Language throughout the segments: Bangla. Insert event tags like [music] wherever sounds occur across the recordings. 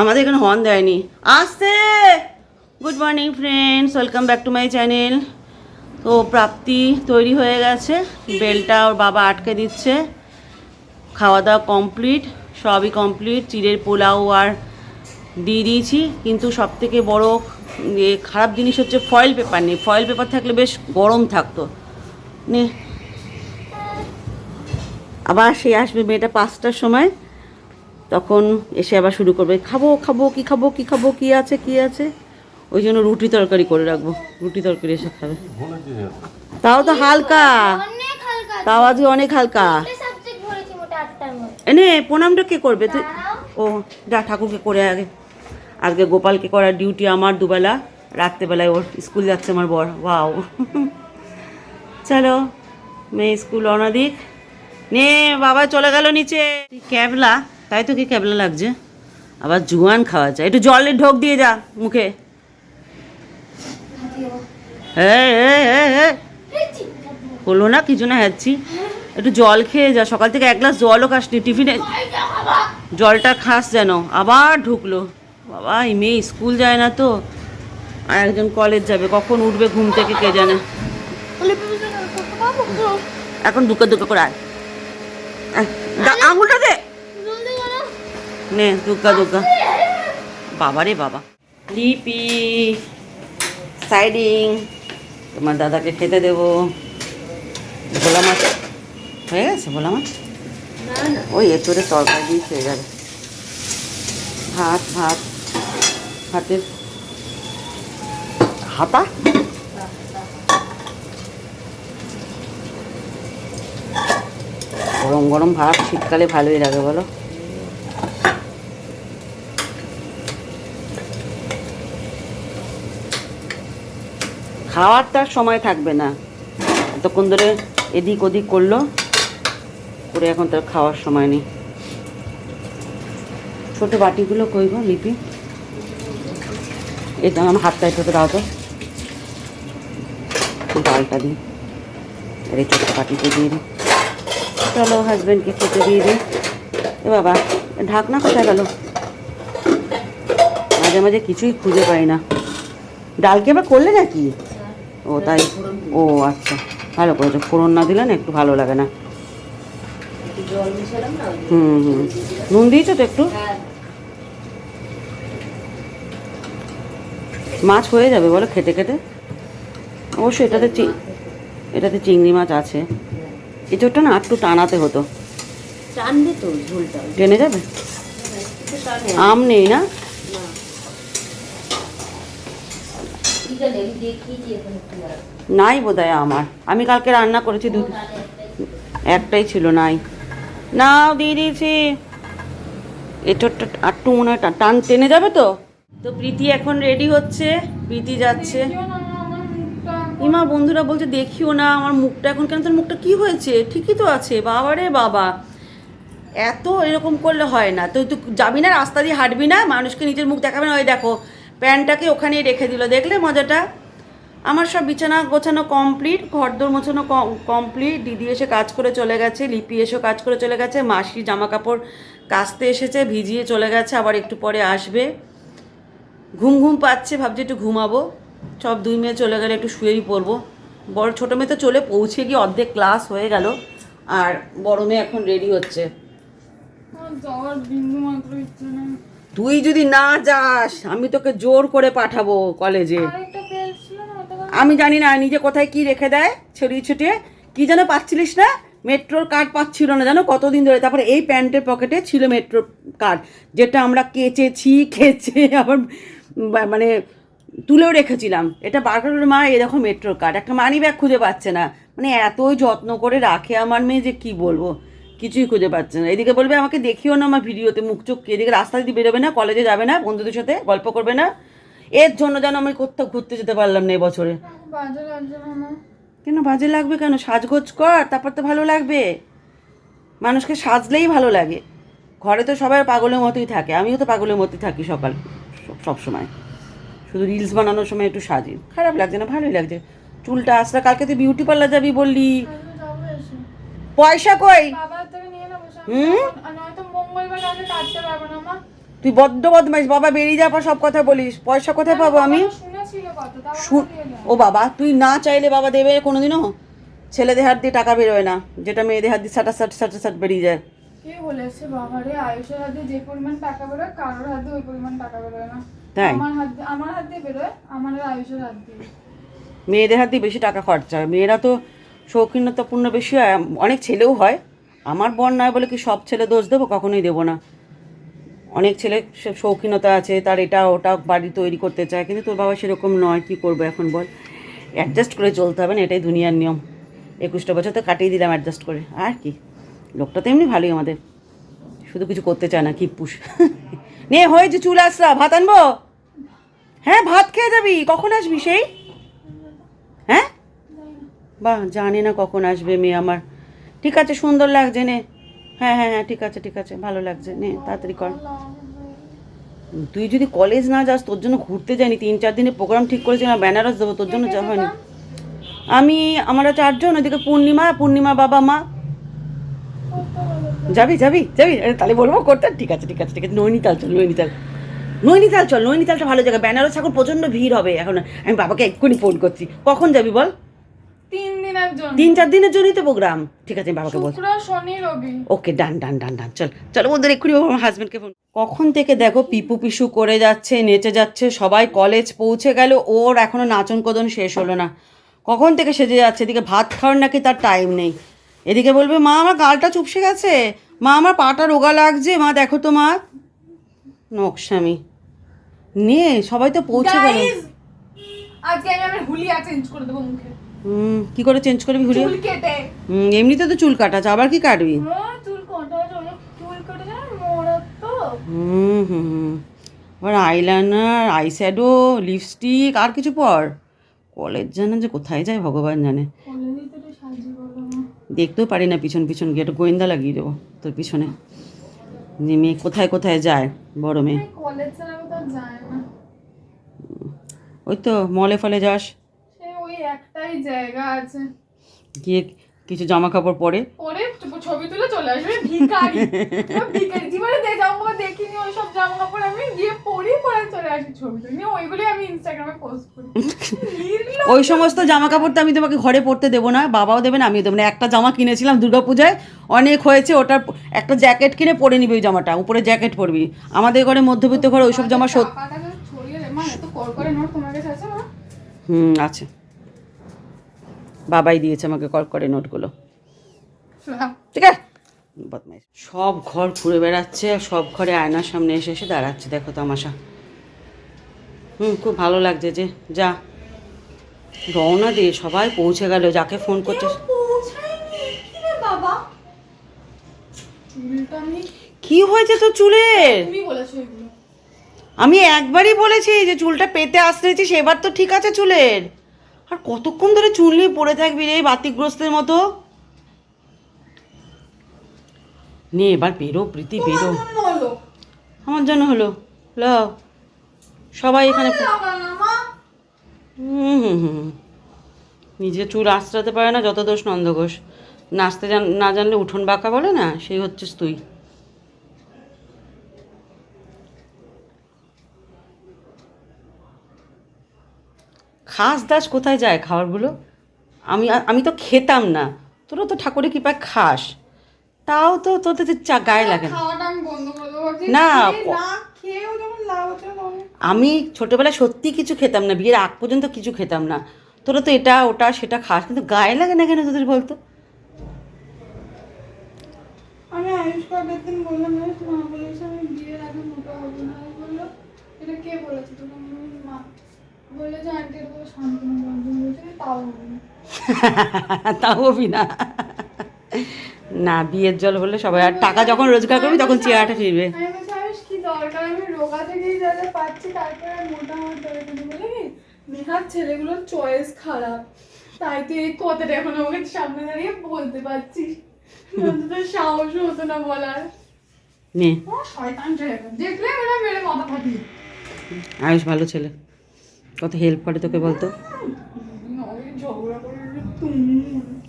আমাদের এখানে হর্ন দেয়নি। আসতে good morning friends welcome back to my channel তো প্রাপ্তি তৈরি হয়ে গেছে। বেলটা ওর বাবা আটকে দিচ্ছে। খাওয়া দাওয়া কমপ্লিট সবই কমপ্লিট চিড়ের পোলাও আর দিয়ে দিয়েছি। কিন্তু সব থেকে বড় খারাপ জিনিস হচ্ছে ফয়েল পেপার নেই। ফয়েল পেপার থাকলে বেশ গরম থাকতো। নে। আবার সে আসবে মেয়েটা পাঁচটার সময়। তখন এসে আবার শুরু করবে খাব খাব কি খাব কি খাব কি আছে কি আছে? ওই জন্য রুটি তরকারি করে রাখব রুটি তরকারি এসে খাবে। তাও তো হালকা। তাও আজকে অনেক হালকা। এনে প্রণামটা কে করবে? তুই ও যা ঠাকুরকে করে আগে। আজকে গোপালকে করার ডিউটি আমার দুবেলা রাত্রেবেলায় ওর স্কুল যাচ্ছে আমার বর। ওয়াও। চলো মেয়ে স্কুল অনাদিক। দিক নে বাবা চলে গেল নিচে। ক্যাবলা। তাই তো কি ক্যাবলা লাগছে? আবার জুয়ান খাওয়া যায় একটু জলের ঢোক দিয়ে যা মুখে। হলো না কিছু না হ্যাচ্ছি একটু জল খেয়ে যা। সকাল থেকে এক গ্লাস জলও খাসনি। টিফিনে জলটা খাস যেন। আবার ঢুকলো। বাবা, এই মেয়ে স্কুল যায় না তো। আর একজন কলেজ যাবে। কখন উঠবে ঘুম থেকে কে জানে। এখন দুটো দুটো করে আয়। আঙুলটা দে। নে দুগ্গা দুগ্গা বাবা রে বাবা। লিপি। সাইডিং। তোমার দাদাকে খেতে দেবো। ভোলা মাছ। হয়ে গেছে ভোলা মাছ? ওই এঁচড়ে তরকারি দিয়ে খেয়ে যাবে। ভাত ভাত। ভাতের। হাতা? গরম গরম ভাত শীতকালে ভালোই লাগে বলো। খাওয়ার তার সময় থাকবে না। এতক্ষণ ধরে এদিক ওদিক করল, করে এখন তার খাওয়ার সময় নেই। ছোটো বাটিগুলো কই গো, লিপি? এটা আমার হাতটা একটু দাও তো। ডালটা দিই। আর এই ছোট্ট বাটিতে দিয়ে দিই। চলো হাজব্যান্ডকে খেতে দিয়ে দিই। এ বাবা, ঢাকনা কোথায় গেল? মাঝে মাঝে কিছুই খুঁজে পাই না। ডাল কি আবার করলে নাকি? ও তাই ও আচ্ছা ভালো করেছ। ফোড়ন না দিলে না একটু ভালো লাগে না। হুম হুম। নুন দিয়েছ তো একটু? মাছ হয়ে যাবে বলো খেতে খেতে। অবশ্যই এটাতে এটাতে চিংড়ি মাছ আছে। এঁচোড়টা না একটু টানাতে হতো। টানবে তো ঝোলটা। টেনে যাবে? আম নেই না ঠিক আছে আমি দেখিয়েছি এখন একটু আর। নাই বোধহয় আমার। আমি কালকে রান্না করেছি দু একটাই ছিল। নাই। নাও দিয়ে দিয়েছি। এটোটা আটটু মনে হয় টান টেনে যাবে তো? তো প্রীতি এখন রেডি হচ্ছে। প্রীতি যাচ্ছে। ইমা বন্ধুরা বলছে দেখিও না আমার মুখটা এখন কেন তোর মুখটা কি হয়েছে? ঠিকই তো আছে। বাবা রে বাবা। এত এরকম করলে হয় না। তুই তুই যাবি না রাস্তা দিয়ে হাঁটবি না? মানুষকে নিজের মুখ দেখাবে না। ওই দেখো প্যান্টটাকে ওখানেই রেখে দিল। দেখলে মজাটা? আমার সব বিছানা গোছানো কমপ্লিট ঘরদোর মোছানো কমপ্লিট দিদি এসে কাজ করে চলে গেছে, লিপি এসেও কাজ করে চলে গেছে, মাসি জামা কাপড় কাচতে এসেছে, ভিজিয়ে চলে গেছে, আবার একটু পরে আসবে। ঘুম ঘুম পাচ্ছে, ভাবছি একটু ঘুমাবো। সব দুই মেয়ে চলে গেলে একটু শুয়েই পড়ব। বড় ছোটো মেয়ে তো চলে পৌঁছে গিয়ে অর্ধেক ক্লাস হয়ে গেল, আর বড় মেয়ে এখন রেডি হচ্ছে। বিন্দু মাত্র ইচ্ছে তুই যদি না যাস আমি তোকে জোর করে পাঠাবো কলেজে আমি জানি না নিজে কোথায় কি রেখে দেয় ছড়িয়ে ছুটিয়ে। কি যেন পাচ্ছিলিস না? মেট্রোর কার্ড পাচ্ছিল না জানো? কতদিন ধরে। তারপরে এই প্যান্টের পকেটে ছিল মেট্রোর কার্ড যেটা আমরা কেচেছি খেচে আবার মানে তুলেও রেখেছিলাম। এটা বার করে মা এই দেখো মেট্রোর কার্ড একটা মানি ব্যাগ খুঁজে পাচ্ছে না। মানে এতই যত্ন করে রাখে আমার মেয়ে যে কি বলব? কিছুই খুঁজে পাচ্ছে না। এদিকে বলবে আমাকে দেখিও না আমার ভিডিওতে মুখ চোখ এদিকে রাস্তা দিয়ে বেরোবে না কলেজে যাবে না বন্ধুদের সাথে গল্প করবে না। এর জন্য যেন আমি কোথাও ঘুরতে যেতে পারলাম না এবছরে। কেন বাজে লাগবে কেন? সাজগোজ কর তারপর তো ভালো লাগবে। মানুষকে সাজলেই ভালো লাগে। ঘরে তো সবাই পাগলের মতোই থাকে আমিও তো পাগলের মতোই থাকি সকাল সব সময়। শুধু রিলস বানানোর সময় একটু সাজি। খারাপ লাগছে না ভালোই লাগছে। চুলটা আসলে কালকে তুই বিউটি পার্লার যাবি বললি। পয়সা কই বাবার থেকে নিয়ে নেব হুম? তুই বড্ড বদমাইশ বাবা বেরিয়ে যাওয়ার পর সব কথা বলিস। পয়সা কোথায় পাবো আমি? ও বাবা তুই না চাইলে বাবা দেবে কোনোদিনও? ছেলেদের হাত দিয়ে টাকা বেরোয় না যেটা মেয়েদের হাত দিয়ে সাটা সাট সাটা সাট বেরিয়ে যায়। কে বলেছে বাবারে আয়ুষের হাতে যে পরিমাণ টাকা বেরোয় কারোর হাতে ওই পরিমাণ টাকা বেরোয় না। তাই? আমার হাত আমার হাত বেরোয় আমার আয়ুষের হাত দিয়ে। মেয়েদের হাত দিয়ে বেশি টাকা খরচা হয়। মেয়েরা তো শৌখিনতাপূর্ণ বেশি হয় অনেক ছেলেও হয়। আমার বর নয় বলে কি সব ছেলে দোষ দেবো? কখনোই দেবো না। অনেক ছেলে শৌখিনতা আছে, তার এটা ওটা বাড়ি তৈরি করতে চায়, কিন্তু তোর বাবা সেরকম নয়, কী করব এখন বল? অ্যাডজাস্ট করে চলতে হবে না, এটাই দুনিয়ার নিয়ম। একুশটা বছর তো কাটিয়ে দিলাম অ্যাডজাস্ট করে। আর কি? লোকটা তো এমনি ভালোই আমাদের। শুধু কিছু করতে চায় না কি পুষ [laughs] নে হয়েছে চুল আসরা, ভাত আনব? হ্যাঁ ভাত খেয়ে যাবি, কখন আসবি সেই? হ্যাঁ? বাহ জানি না কখন আসবে মেয়ে আমার। ঠিক আছে, সুন্দর লাগছে, নে। হ্যাঁ হ্যাঁ হ্যাঁ ঠিক আছে ঠিক আছে, ভালো লাগছে, নে, তাড়াতাড়ি কর। তুই যদি কলেজ না যাস, তোর জন্য ঘুরতে যাইনি, তিন চার দিনের প্রোগ্রাম ঠিক করেছি না বেনারস দেবো, তোর জন্য যাওয়া হয়নি। আমি, আমরা চারজন, ওইদিকে পূর্ণিমা পূর্ণিমা বাবা, মা। যাবি যাবি যাবি তাহলে বলব করতে। ঠিক আছে ঠিক আছে ঠিক আছে, নৈনিতাল চল, নৈনিতাল। নৈনিতাল চল নৈনিতালটা ভালো জায়গা। বেনারস এখন প্রচণ্ড ভিড় হবে এখন। আমি বাবাকে এক্ষুনি ফোন করছি। কখন যাবি বল? তিন দিনের জন্য তিন চার দিনের জন্যই তো প্রোগ্রাম ঠিক আছে আমি বাবাকে বলছি শুক্র শনি রবি। ওকে ডান ডান ডান ডান। চল চলো ওদের এক্ষুনি আমার হাজবেন্ডকে ফোন কখন থেকে দেখো পিপু পিসু করে যাচ্ছে নেচে যাচ্ছে সবাই কলেজ পৌঁছে গেল ওর এখনও নাচন কদন শেষ হলো না। কখন থেকে সেজে যাচ্ছে? এদিকে ভাত খাওয়ার নাকি তার টাইম নেই। এদিকে বলবে মা আমার গালটা চুপসে গেছে। মা আমার পাটা রোগা লাগছে। মা দেখো তো মা। নকশামি। নে সবাই তো পৌঁছে গেল। আজকে আমি আমার হুলিয়া চেঞ্জ করে দেবো মুখে। হুম কি করে চেঞ্জ করবি কেটে। হুম এমনিতে তো চুল কাটা আছে আবার কি কাটবি? হুম হুম হুম। আবার আইলাইনার আইশ্যাডো লিপস্টিক আর কিছু পর। কলেজ জানা যে কোথায় যায় ভগবান জানে। দেখতেও পারি না পিছন পিছন গিয়ে একটা গোয়েন্দা লাগিয়ে দেবো তোর পিছনে। যে মেয়ে কোথায় কোথায় যায় বড় মেয়ে। ওই তো মলে ফলে যাস। জায়গা আছে। গিয়ে কিছু জামা কাপড় পরে। পরে ছবি তুলে চলে আসবে ভিখারি। ও ভিখারি জীবনে যে জামা কাপড় দেখিনি ওই সব জামা কাপড় আমি গিয়ে পরি পরে চলে আসি ছবি তুলে। নিয়ে ওইগুলি আমি ইনস্টাগ্রামে পোস্ট করি। ওই সমস্ত জামা কাপড় তো আমি তোমাকে ঘরে পরতে দেবো না বাবাও দেবে না আমিও দেবো না। একটা জামা কিনেছিলাম দুর্গাপূজায় অনেক হয়েছে ওটার একটা জ্যাকেট কিনে পরে নিবি ওই জামাটা উপরে জ্যাকেট পরবি। আমাদের ঘরে মধ্যবিত্ত ঘরে ওইসব জামা সত্যি টাকাটা যে ছড়িয়ে দে মা এত কর করে নোট তোমার কাছে আছে মা? হুম আছে। বাবাই দিয়েছে আমাকে কল করে নোটগুলো। ঠিক আছে? বদমাইশ। সব ঘর ঘুরে বেড়াচ্ছে আর সব ঘরে আয়নার সামনে এসে এসে দাঁড়াচ্ছে দেখো তামাশা। হুম খুব ভালো লাগছে যে যা। রওনা দিয়ে সবাই পৌঁছে গেল যাকে ফোন করছে। কি হয়েছে তো চুলের তুমি বলেছ এগুলো। আমি একবারই বলেছি যে চুলটা পেতে আসতেছি সেবার তো ঠিক আছে চুলের। আর কতক্ষণ ধরে চুল নিয়ে পড়ে থাকবি রে বাতিগ্রস্তের মতো? নে এবার বেরো প্রীতি বেরো। আমার জন্য হলো। ল সবাই এখানে হুম হুম হুম নিজে চুল আঁচড়াতে পারে না যত দোষ নন্দঘোষ। নাচতে না জানলে উঠোন বাঁকা বলে না? সেই হচ্ছিস তুই। খাস দাস কোথায় যায় খাবারগুলো? আমি আমি তো খেতাম না। তোরা তো ঠাকুরের কৃপায় খাস। তাও তো তোদের চা গায়ে লাগে না। আমি ছোটবেলায় সত্যি কিছু খেতাম না বিয়ের আগ পর্যন্ত কিছু খেতাম না। তোরা তো এটা ওটা সেটা খাস কিন্তু গায়ে লাগে না কেন তোদের বলতো? আমি আয়ুষ কার্ডের দিন বললাম মা বলেছে আমি বিয়ের আগে মোটা হব না। বলল এটা কে বলেছে? তোকে [laughs] তাও হবে না। না। বিয়ের জল হলে সবাই আর টাকা যখন রোজগার করবি তখন চেহারাটা ফিরবে। আমি বলছি আয়ুষ কি দরকার? আমি রোগা থেকেই যাতে পাচ্ছি তারপরে আর মোটা হওয়ার বলে কি নেহার ছেলেগুলোর চয়েস খারাপ। তাই তুই এই কথাটা এখন আমাকে সামনে দাঁড়িয়ে বলতে তোর সাহসও হতো না বলার। নে। শয়তান দেখলে মেরে মাথা ফাটিয়ে আয়ুষ ভালো ছেলে। কত হেল্প করে তোকে বলতো।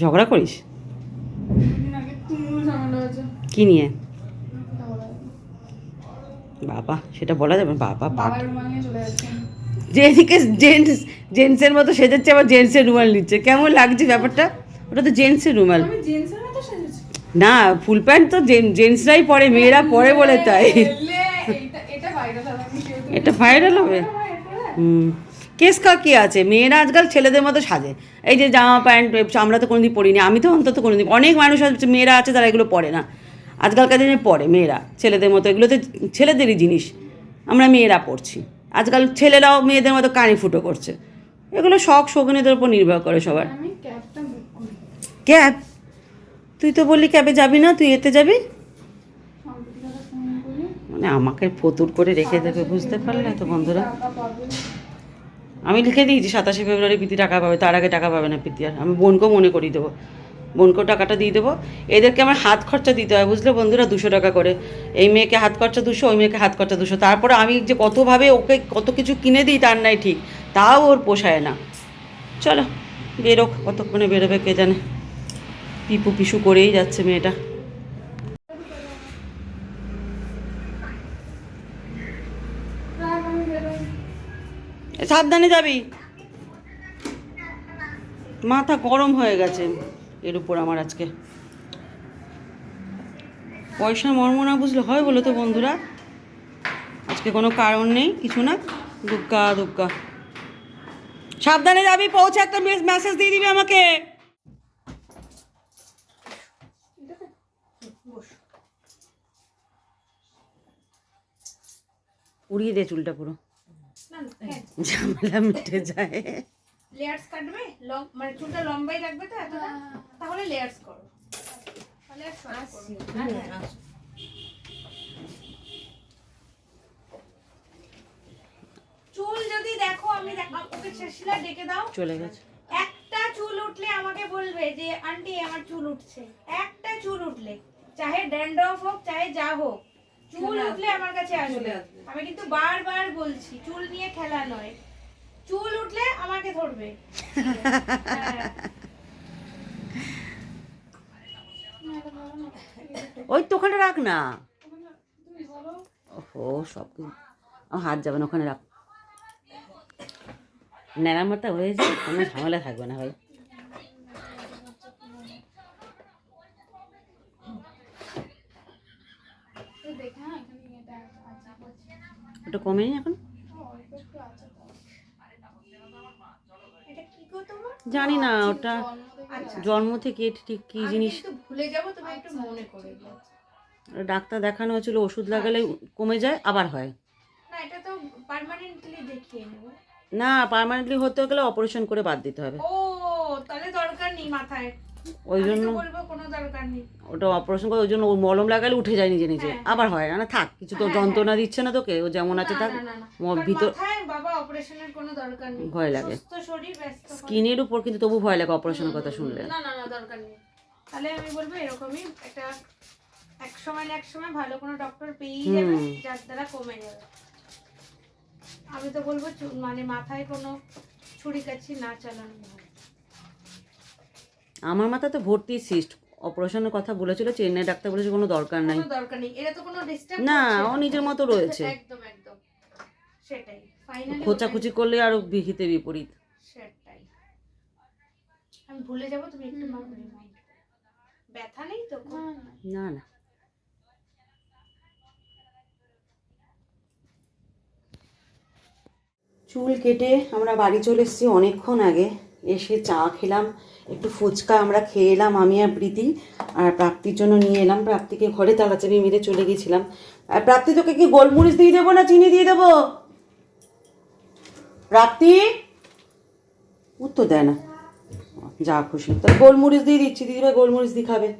ঝগড়া করিস? কি নিয়ে? বাবা সেটা বলা যাবে। বাবা যেদিকে জেন্টস জেন্টসের মতো সেজেছে আবার জেন্টসের রুমাল নিচ্ছে। কেমন লাগছে ব্যাপারটা? ওটা তো জেন্টসের রুমাল। না ফুল প্যান্ট তো জেন্টসরাই পরে মেয়েরা পরে বলে তাই। এটা ভাইরাল হবে? হুম। কেস কা কি আছে? মেয়েরা আজকাল ছেলেদের মতো সাজে। এই যে জামা প্যান্ট আমরা তো কোনোদিন পরিনি আমি তো অন্তত কোনোদিন অনেক মানুষ আছে মেয়েরা আছে তারা এগুলো পরে না। আজকালকার দিনে পরে মেয়েরা ছেলেদের মতো এগুলো তো ছেলেদেরই জিনিস। আমরা মেয়েরা পড়ছি। আজকাল ছেলেরাও মেয়েদের মতো কানে ফুটো করছে। এগুলো শখ শৌখিনদের উপর নির্ভর করে সবার। ক্যাব? তুই তো বললি ক্যাবে যাবি না তুই এতে যাবি? মানে আমাকে ফতুর করে রেখে দেবে বুঝতে পারলে তো বন্ধুরা। আমি লিখে দিয়েছি সাতাশে ফেব্রুয়ারি প্রীতি টাকা পাবে, তার আগে টাকা পাবে না প্রীতি, আর আমি বোনকেও মনে করিয়ে দেবো। বোনকেও টাকাটা দিয়ে দেবো। এদেরকে আমার হাত খরচা দিতে হয়, বুঝলে বন্ধুরা? দুশো টাকা করে। এই মেয়েকে হাত খরচা দুশো, ওই মেয়েকে হাত খরচা দুশো। তারপরে আমি যে কতভাবে ওকে কত কিছু কিনে দিই তার নাই ঠিক, তাও ওর পোষায় না। চলো, বেরোক, কতক্ষণে বেরোবে কে জানে? পিপু পিসু করেই যাচ্ছে মেয়েটা রাখ, আমি বেরোই। সাবধানে যাবি। মাথা গরম হয়ে গেছে এর উপর আমার আজকে। পয়সা মর্ম না বুঝলে হয় বলো তো বন্ধুরা। আজকে কোনো কারণ নেই, কিছু না। দুগ্গা দুগ্গা সাবধানে যাবি, পৌঁছে একটা মেসেজ দিয়ে দিবি আমাকে। উড়িয়ে দে চুলটা পুরো। ঝামেলা মিটে যায়। লেয়ার্স কাটবে লং মানে চুলটা লম্বাই রাখবে তো এতটা? তাহলে লেয়ার্স করো। তাহলে করো না। চুল যদি দেখো আমি ওকে শিলা ডেকে দাও। চলে গেছে। একটা চুল উঠলে আমাকে বলবে যে আন্টি আমার চুল উঠছে। একটা চুল উঠলে চাহে ড্যান্ড্রফ হোক চাহে যা হোক চুল উঠলে আমার কাছে আসবে। আমি কিন্তু বারবার বলছি চুল খেলা নয়। চুল উঠলে আমাকে ধরবে। হ্যাঁ। ওই তো ওখানে রাখ না। ও সব আমার হাত যাবে না ওখানে রাখ। ন্যাড়া মাথা হয়েছে কোনো ঝামেলা থাকবে না ভাই। হ্যাঁ, এখানে এটা আছে, ওটা কমেনি এখন? একটু আছে তো। এটা কি গো তোমার জানি না ওটা আচ্ছা। জন্ম থেকে ঠিক কী জিনিস? ভুলে যাব তুমি একটু মনে করে ডাক্তার দেখানো হয়েছিল ওষুধ লাগালে কমে যায় আবার হয়। না এটা তো পার্মানেন্টলি দেখিয়ে নেব। না পার্মানেন্টলি হতে গেলে অপারেশন করে বাদ দিতে হবে। ও তাহলে দরকার নেই মাথায়। ওই জন্য ওটা অপারেশন করে ওই জন্য মলম লাগালে উঠে যায় নিজে নিজে। হ্যাঁ। আবার হয় না থাক কিছু তো যন্ত্রণা দিচ্ছে না তোকে ও যেমন আছে থাক ভিতর ভয় লাগে। হয়। স্কিনের উপর কিন্তু তবু ভয় লাগে অপারেশনের কথা শুনলে। না না না দরকার নেই। তাহলে আমি বলব এরকমই একটা এক সময় না এক সময় ভালো কোনো ডক্টর পেয়েই যাবে যার দ্বারা কমে যাবে। আমি তো বলব মানে মাথায় কোনো ছুরি কাছি না চালানো ভালো। আমার মাথা তো ভর্তি সিস্ট অপারেশনের কথা বলেছিল চেন্নাই ডাক্তার বলেছে কোনো দরকার নাই। কোনো দরকার নেই এটা তো কোনো ডিস্টার্ব না ও নিজের মতো রয়েছে। [laughs] একদম একদম। সেটাই ফাইনালি খোঁচাখুচি করলে আরও বিহিতে বিপরীত। সেটাই। আমি ভুলে যাব তুমি একটু রিমাইন্ড ব্যথা নেই তো খুব? না, না। না না। চুল কেটে আমরা বাড়ি চলে এসেছি অনেকক্ষণ আগে। এসে চা খেলাম। একটু ফুচকা আমরা খেয়ে এলাম, আমি আর প্রীতি, আর প্রাপ্তির জন্য নিয়ে এলাম। প্রাপ্তিকে ঘরে তালা মেরে চলে গেছিলাম। আর প্রাপ্তি, তোকে কি গোলমরিচ দিয়ে দেবো না চিনি দিয়ে দেবো? প্রাপ্তি? উত্তর দেয় না। যা খুশি। তো গোলমরিচ দিয়ে দিচ্ছি, দিদিভাই গোলমরিচ দিয়ে খাবে।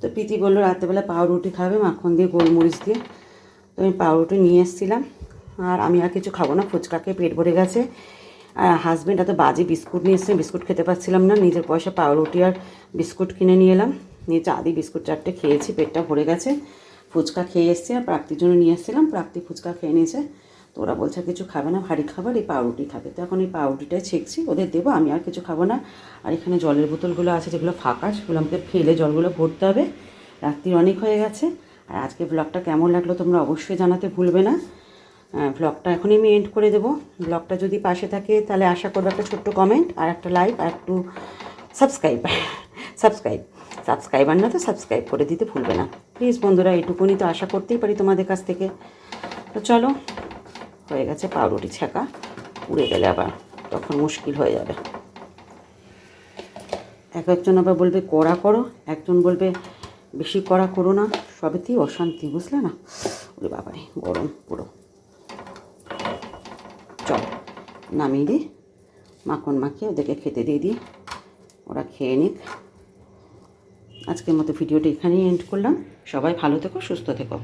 তো প্রীতি বলল, রাত্রেবেলা পাউরুটি খাবে, মাখন দিয়ে গোলমরিচ দিয়ে। তো আমি পাউরুটি নিয়ে এসেছিলাম। আর আমি আর কিছু খাব না, ফুচকা খেয়ে পেট ভরে গেছে। হাজব্যান্ড এত বাজে বিস্কুট নিয়ে এসছে বিস্কুট খেতে পারছিলাম না। নিজের পয়সা পাউরুটি আর বিস্কুট কিনে নিয়ে এলাম। নিয়ে চা দিয়ে বিস্কুট চারটে খেয়েছি, পেটটা ভরে গেছে। ফুচকা খেয়ে এসছি আর প্রাপ্তির জন্য নিয়ে এসেছিলাম। প্রাপ্তি ফুচকা খেয়ে নিয়েছে। তো ওরা বলছে কিছু খাবে না, ভারী খাবার, এই পাউরুটি খাবে। তো এখন এই পাউরুটিটাই ছেঁকছি, ওদের দেবো, আমি আর কিছু খাব না। আর এখানে জলের বোতলগুলো আছে, যেগুলো ফাঁকা সেগুলো আমাকে ফেলে জলগুলো ভরতে হবে। রাত্রির অনেক হয়ে গেছে। আর আজকে ব্লগটা কেমন লাগল তোমরা অবশ্যই জানাতে ভুলবে না। ব্লগটা এখনই আমি এন্ড করে দেবো। ব্লগটা যদি পাশে থাকে, তাহলে আশা করব একটা ছোট্ট কমেন্ট আর একটা লাইক আর একটু সাবস্ক্রাইব সাবস্ক্রাইব সাবস্ক্রাইবার না তো সাবস্ক্রাইব করে দিতে ভুলবে না। প্লিজ বন্ধুরা, এইটুকুনি তো আশা করতেই পারি তোমাদের কাছ থেকে। তো চলো, হয়ে গেছে পাউরুটি ছ্যাঁকা। উড়ে গেলে আবার, তখন মুশকিল হয়ে যাবে। এক একজন আবার বলবে, কড়া করো। একজন বলবে, বেশি কড়া করো না। সবেতেই অশান্তি, বুঝলে না? ওরে বাবারে, গরম পুরো চল নামিয়ে দিই। মাখন মাখিয়ে ওদেরকে খেতে দিয়ে দিই। ওরা খেয়ে নিক। আজকের মতো ভিডিওটা এখানেই এন্ড করলাম। সবাই ভালো থেকো, সুস্থ থেকো।